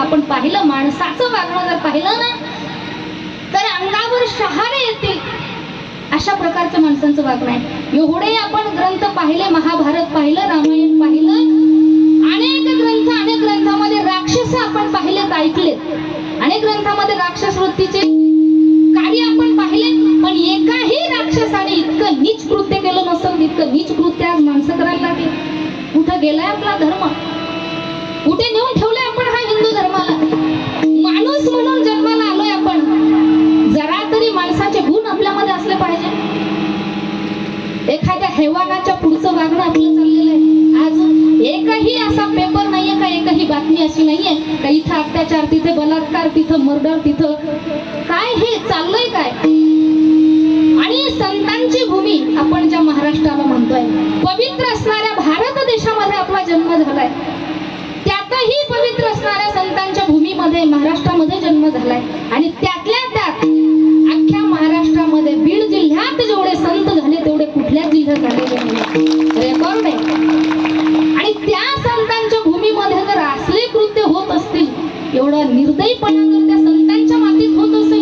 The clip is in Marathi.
आपण पाहिलं माणसाचं वागणं जर पाहिलं ना तर अंगावर शहारे येतील. अशा प्रकारचं माणसांचं वागणं आहे. एवढे आपण ग्रंथ पाहिले महाभारत पाहिलं रामायण पाहिलं अनेक ग्रंथ अनेक ग्रंथामध्ये राक्षस आपण पाहिलेत ऐकलेत. अनेक ग्रंथामध्ये राक्षस वृत्तीचे कार्य आपण पाहिले पण एकाही राक्षसाने इतकं नीच कृत्य केलं नसेल इतकं नीच कृत्य आज माणसं करायला लागले. कुठं गेलाय आपला धर्म? कुठे नेऊन ठेव एखाद्या हैवानाच्या पुढचं वागणं आपलं चाललेलं आहे. आज एकही असा पेपर नाहीये का? एकही बातमी अशी नाहीये का? इथं अत्याचार तिथे बलात्कार तिथं मर्डर तिथं काय हे? चाललंय काय? आणि संतांची भूमी आपण ज्या महाराष्ट्राला म्हणतोय पवित्र असणाऱ्या भारत देशामध्ये आपला जन्म झालाय. त्यातही पवित्र असणाऱ्या संतांच्या भूमीमध्ये महाराष्ट्रामध्ये जन्म झालाय. आणि त्यातल्या आणि त्या संतांच्या भूमीमध्ये जर असले कृत्य होत असतील एवढा निर्दयीपणा जर त्या संतांच्या मातीत होत असेल